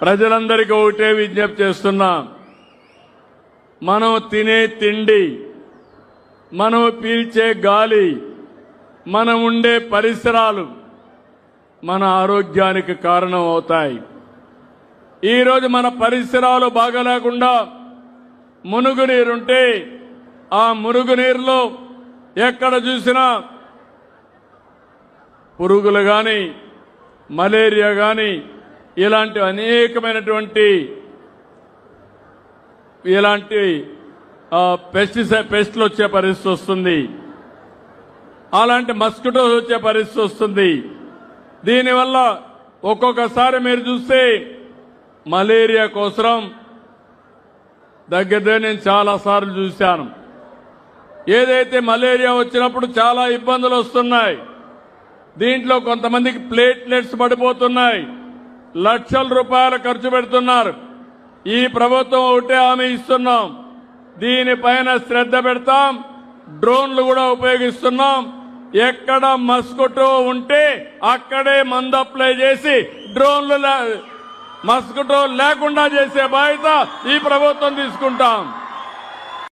ప్రజలందరికీ ఒకటే విజ్ఞప్తి చేస్తున్నా. మనం తినే తిండి మనం పీల్చే గాలి మనం ఉండే పరిసరాలు మన ఆరోగ్యానికి కారణం అవుతాయి. ఈరోజు మన పరిసరాలు బాగలేకుండా మునుగునీరుంటే ఆ మురుగునీరులో ఎక్కడ చూసినా పురుగులు కానీ మలేరియా కానీ ఇలాంటి అనేకమైనటువంటి ఇలాంటి పెస్టిసైడ్ పెస్ట్లు వచ్చే పరిస్థితి వస్తుంది. అలాంటి మస్కిటోస్ వచ్చే పరిస్థితి వస్తుంది. దీనివల్ల ఒక్కొక్కసారి మీరు చూస్తే మలేరియా కోసం దగ్గర నేను చాలా సార్లు చూశాను. ఏదైతే మలేరియా వచ్చినప్పుడు చాలా ఇబ్బందులు వస్తున్నాయి. దీంట్లో కొంతమందికి ప్లేట్లెట్స్ పడిపోతున్నాయి. లక్షల రూపాయలు ఖర్చు పెడుతున్నారు. ఈ ప్రభుత్వం ఒకటే హామీ ఇస్తున్నాం. దీనిపైన శ్రద్ధ పెడతాం. డ్రోన్లు కూడా ఉపయోగిస్తున్నాం. ఎక్కడ మస్కుటో ఉంటే అక్కడే మందు అప్లై చేసి డ్రోన్లు లే- మస్కుటో లేకుండా చేసే బాధ్యత ఈ ప్రభుత్వం తీసుకుంటాం.